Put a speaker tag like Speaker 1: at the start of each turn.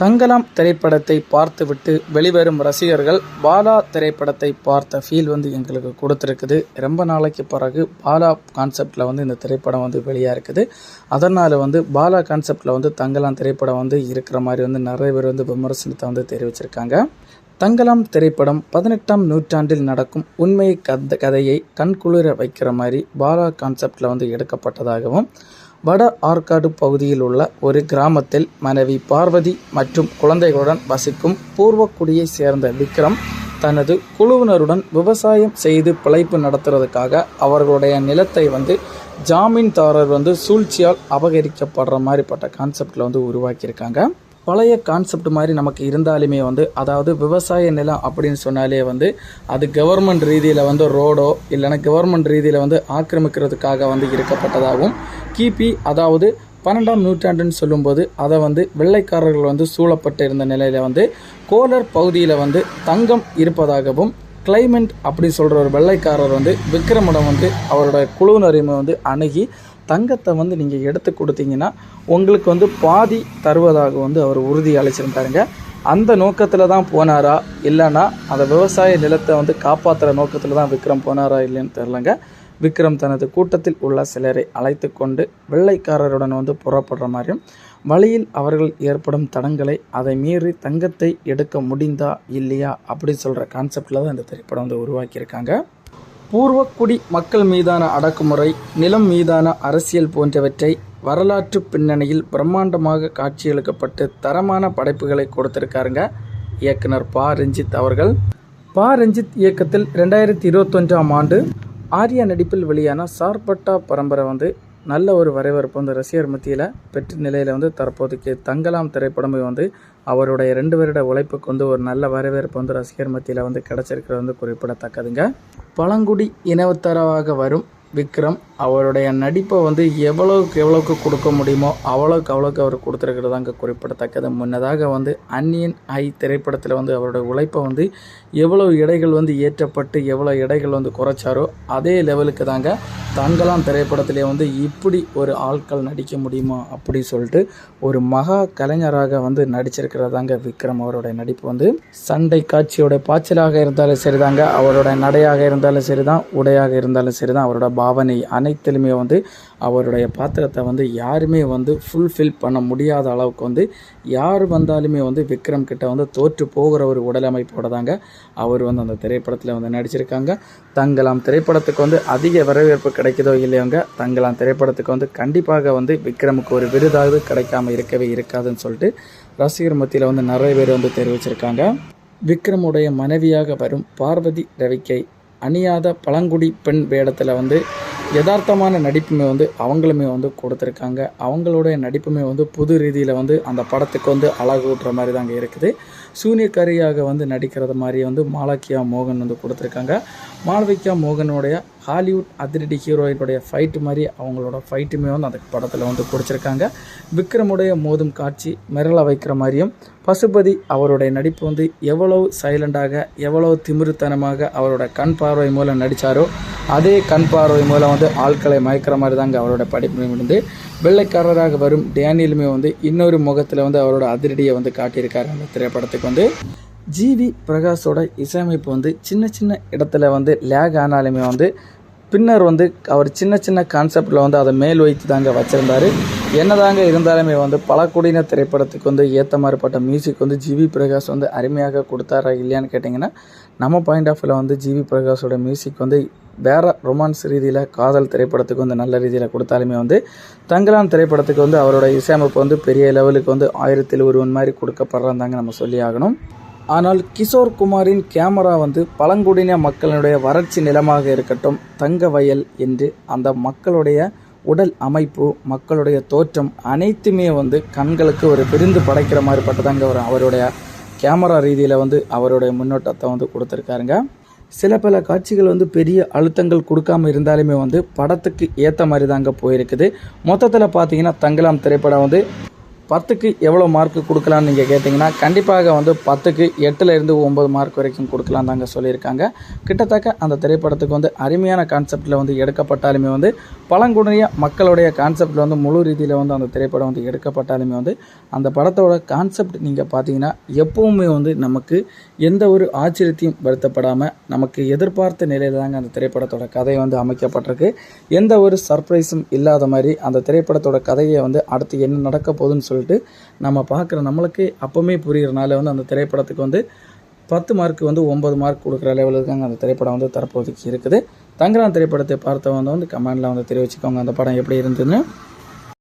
Speaker 1: தங்கலாம் திரைப்படத்தை பார்த்துவிட்டு வெளிவரும் ரசிகர்கள் பாலா திரைப்படத்தை பார்த்த ஃபீல் வந்து எங்களுக்கு கொடுத்துருக்குது. ரொம்ப நாளைக்கு பிறகு பாலா கான்செப்டில் வந்து இந்த திரைப்படம் வந்து வெளியாக இருக்குது அதனால் வந்து பாலா கான்செப்டில் வந்து தங்கலாம் திரைப்படம் வந்து இருக்கிற மாதிரி வந்து நிறைய பேர் வந்து விமர்சனத்தை வந்து தெரிவிச்சிருக்காங்க. தங்கலாம் திரைப்படம் பதினெட்டாம் நூற்றாண்டில் நடக்கும் உண்மை கத கதையை கண்குளிர வைக்கிற மாதிரி பாலா கான்செப்டில் வந்து எடுக்கப்பட்டதாகவும் வட ஆற்காடு பகுதியில் உள்ள ஒரு கிராமத்தில் மனைவி பார்வதி மற்றும் குழந்தைகளுடன் வசிக்கும் பூர்வக்குடியை சேர்ந்த விக்ரம் தனது குழுவினருடன் விவசாயம் செய்து பிழைப்பு நடத்துறதுக்காக அவர்களுடைய நிலத்தை வந்து ஜாமீன்தாரர் வந்து சூழ்ச்சியால் அபகரிக்கப்படுற மாதிரிப்பட்ட கான்செப்டில் வந்து உருவாக்கியிருக்காங்க. பழைய கான்செப்ட் மாதிரி நமக்கு இருந்தாலுமே வந்து அதாவது விவசாய நிலம் அப்படின்னு சொன்னாலே வந்து அது கவர்மெண்ட் ரீதியில் வந்து ரோடோ இல்லைன்னா கவர்மெண்ட் ரீதியில் வந்து ஆக்கிரமிக்கிறதுக்காக வந்து இருக்கப்பட்டதாகவும் கிபி அதாவது பன்னெண்டாம் நூற்றாண்டுன்னு சொல்லும்போது அதை வந்து வெள்ளைக்காரர்கள் வந்து சூழப்பட்டு இருந்த நிலையில் வந்து கோலர் பகுதியில் வந்து தங்கம் இருப்பதாகவும் கிளைமெண்ட் அப்படின்னு சொல்கிற ஒரு வெள்ளைக்காரர் வந்து விக்ரமிடம் வந்து அவரோட குழுவினரையுமே வந்து அணுகி தங்கத்தை வந்து நீங்கள் எடுத்து கொடுத்தீங்கன்னா உங்களுக்கு வந்து பாதி தருவதாக வந்து அவர் உறுதி அளிச்சிருந்தாருங்க. அந்த நோக்கத்தில் தான் போனாரா? இல்லைன்னா அந்த விவசாய நிலத்தை வந்து காப்பாற்றுற நோக்கத்தில் தான் விக்ரம் போனாரா இல்லைன்னு தெரிலங்க விக்ரம் தனது கூட்டத்தில் உள்ள சிலரை அழைத்து கொண்டு வெள்ளைக்காரருடன் வந்து புறப்படுற மாதிரியும் வழியில் அவர்கள் ஏற்படும் தடங்களை அதை மீறி தங்கத்தை எடுக்க முடிந்தா இல்லையா அப்படி சொல்கிற கான்செப்டில் தான் இந்த திரைப்படம் வந்து உருவாக்கியிருக்காங்க. பூர்வக்குடி மக்கள் மீதான அடக்குமுறை நிலம் மீதான அரசியல் போன்றவற்றை வரலாற்று பின்னணியில் பிரம்மாண்டமாக காட்சியளிக்கப்பட்டு தரமான படைப்புகளை கொடுத்திருக்காருங்க இயக்குனர் பா. ரஞ்சித் அவர்கள். பா. ரஞ்சித் இயக்கத்தில் ரெண்டாயிரத்தி இருபத்தொன்றாம் ஆண்டு ஆர்யா நடிப்பில் வெளியான சார்பட்டா பரம்பரை வந்து நல்ல ஒரு வரவேற்பு வந்து ரசிகர் மத்தியில் பெற்ற நிலையில் வந்து தற்போதைக்கு தங்கலாம் திரைப்படமே வந்து அவருடைய ரெண்டு வருட உழைப்புக்கு வந்து ஒரு நல்ல வரவேற்பு வந்து ரசிகர் மத்தியில் வந்து கிடச்சிருக்கிறது வந்து குறிப்பிடத்தக்கதுங்க. பழங்குடி இனத்தரவாக வரும் விக்ரம் அவருடைய நடிப்பை வந்து எவ்வளவுக்கு எவ்வளவுக்கு கொடுக்க முடியுமோ அவ்வளோக்கு அவ்வளோக்கு அவர் கொடுத்துருக்கிறது அங்கே குறிப்பிடத்தக்கது. முன்னதாக வந்து அன்னியன் ஐ திரைப்படத்தில் வந்து அவருடைய உழைப்பை வந்து எவ்வளோ எடைகள் வந்து ஏற்றப்பட்டு எவ்வளோ எடைகள் வந்து குறைச்சாரோ அதே லெவலுக்கு தாங்க தங்கலாம் திரைப்படத்திலே வந்து இப்படி ஒரு ஆட்கள் நடிக்க முடியுமா அப்படி சொல்லிட்டு ஒரு மகா கலைஞராக வந்து நடிச்சிருக்கிறதாங்க விக்ரம் அவருடைய நடிப்பு வந்து. சண்டை காட்சியோட பாய்ச்சலாக இருந்தாலும் சரிதாங்க அவரோட நடையாக இருந்தாலும் சரிதான் உடையாக இருந்தாலும் சரிதான் அவரோட பாவனை அனைத்திலுமே வந்து அவருடைய பாத்திரத்தை வந்து யாருமே வந்து ஃபுல்ஃபில் பண்ண முடியாத அளவுக்கு வந்து யார் வந்தாலுமே வந்து விக்ரம் கிட்ட வந்து தோற்று போகிற ஒரு உடலமைப்போட தாங்க அவர் வந்து அந்த திரைப்படத்தில் வந்து நடிச்சிருக்காங்க. தங்கலாம் திரைப்படத்துக்கு வந்து அதிக வரவேற்பு கிடைக்குதோ இல்லையோங்க தங்கலாம் திரைப்படத்துக்கு வந்து கண்டிப்பாக வந்து விக்ரமுக்கு ஒரு விருதாவது கிடைக்காம இருக்கவே இருக்காதுன்னு சொல்லிட்டு ரசிகர் மத்தியில் வந்து நிறைய பேர் வந்து தெரிவிச்சிருக்காங்க. விக்ரமுடைய மனைவியாக வரும் பார்வதி ரவிக்கை அணியாத பழங்குடி பெண் வேடத்தில் வந்து யதார்த்தமான நடிப்புமே வந்து அவங்களுமே வந்து கொடுத்துருக்காங்க. அவங்களுடைய நடிப்புமே வந்து புது ரீதியில் வந்து அந்த படத்துக்கு வந்து அழகு ஊட்டுற மாதிரி தாங்க இருக்குது. சூனியக்காரியாக வந்து நடிக்கிறது மாதிரி வந்து மாலக்கியா மோகன் வந்து கொடுத்துருக்காங்க. மாளவிகா மோகனுடைய ஹாலிவுட் அதிரடி ஹீரோயினுடைய ஃபைட்டு மாதிரி அவங்களோட ஃபைட்டுமே வந்து அந்த படத்தில் வந்து பிடிச்சிருக்காங்க விக்ரமுடைய மோதும் காட்சி மிரள வைக்கிற மாதிரியும் பசுபதி அவருடைய நடிப்பு வந்து எவ்வளவு சைலண்டாக எவ்வளவு திமிருத்தனமாக அவரோட கண் பார்வை மூலம் நடித்தாரோ அதே கண் பார்வை மூலம் வந்து ஆட்களை மயக்கிற மாதிரி தாங்க அவரோட படிப்பு வந்து வெள்ளைக்காரராக வரும் டேனியலுமே வந்து இன்னொரு முகத்தில் வந்து அவரோட அதிரடியை வந்து காட்டியிருக்காரு அந்த திரைப்படத்துக்கு வந்து. ஜிவி பிரகாஷோட இசையமைப்பு வந்து சின்ன சின்ன இடத்துல வந்து லேக் ஆனாலுமே வந்து பின்னர் வந்து அவர் சின்ன சின்ன கான்செப்டில் வந்து அதை மேல் வைத்து தாங்க வச்சுருந்தாரு. என்னதாங்க இருந்தாலுமே வந்து பழக்குடியின திரைப்படத்துக்கு வந்து ஏற்ற மாதிரிப்பட்ட மியூசிக் வந்து ஜிவி பிரகாஷ் வந்து அருமையாக கொடுத்தாரா இல்லையான்னு கேட்டிங்கன்னா நம்ம பாயிண்ட் ஆஃப் வியூவில் வந்து ஜிவி பிரகாஷோட மியூசிக் வந்து வேறு ரொமான்ஸ் ரீதியில் காதல் திரைப்படத்துக்கு வந்து நல்ல ரீதியில் கொடுத்தாலுமே வந்து தங்கலான் திரைப்படத்துக்கு வந்து அவரோட இசையமைப்பு வந்து பெரிய லெவலுக்கு வந்து ஆயிரத்தில் ஒருவன் மாதிரி கொடுக்கப்படுறாங்க நம்ம சொல்லி ஆகணும். ஆனால் கிஷோர் குமாரின் கேமரா வந்து பழங்குடியின மக்களுடைய வறட்சி நிலமாக இருக்கட்டும் தங்க வயல் என்று அந்த மக்களுடைய உடல் அமைப்பு மக்களுடைய தோற்றம் அனைத்துமே வந்து கண்களுக்கு ஒரு விருந்து படைக்கிற மாதிரி பட்டதாங்க ஒரு அவருடைய கேமரா ரீதியில் வந்து அவருடைய முன்னோட்டத்தை வந்து கொடுத்துருக்காருங்க. சில பல காட்சிகள் வந்து பெரிய அழுத்தங்கள் கொடுக்காம இருந்தாலுமே வந்து படத்துக்கு ஏற்ற மாதிரி தாங்க போயிருக்குது. மொத்தத்தில் பார்த்தீங்கன்னா தங்கலாம் திரைப்படம் வந்து பத்துக்கு எவ்வளோ மார்க் கொடுக்கலான்னு நீங்கள் கேட்டிங்கன்னா கண்டிப்பாக வந்து பத்துக்கு எட்டுலேருந்து ஒம்பது மார்க் வரைக்கும் கொடுக்கலாம் தாங்க சொல்லியிருக்காங்க. கிட்டத்தட்ட அந்த திரைப்படத்துக்கு வந்து அருமையான கான்செப்டில் வந்து எடுக்கப்பட்டாலுமே வந்து பழங்குடிய மக்களுடைய கான்செப்டில் வந்து முழு ரீதியில் வந்து அந்த திரைப்படம் வந்து எடுக்கப்பட்டாலுமே வந்து அந்த படத்தோட கான்செப்ட் நீங்கள் பார்த்தீங்கன்னா எப்போவுமே வந்து நமக்கு எந்த ஒரு ஆச்சரியத்தையும் வருத்தப்படாமல் நமக்கு எதிர்பார்த்த நிலையில் தாங்க அந்த திரைப்படத்தோட கதை வந்து அமைக்கப்பட்டிருக்கு. எந்த ஒரு சர்ப்ரைஸும் இல்லாத மாதிரி அந்த திரைப்படத்தோட கதையை வந்து அடுத்து என்ன நடக்க போகுதுன்னு சொல்லிட்டு நம்ம பார்க்குற நம்மளுக்கு அப்போவுமே புரிகிறனால வந்து அந்த திரைப்படத்துக்கு வந்து பத்து மார்க் வந்து ஒம்பது மார்க் கொடுக்குற லெவலில் இருக்காங்க. அந்த திரைப்படம் வந்து தற்போதைக்கு இருக்குது. தங்கரான் திரைப்படத்தை பார்த்தவங்க வந்து கமெண்டில் வந்து தெரிவிச்சுக்கோங்க. அந்த படம் எப்படி இருந்ததுன்னு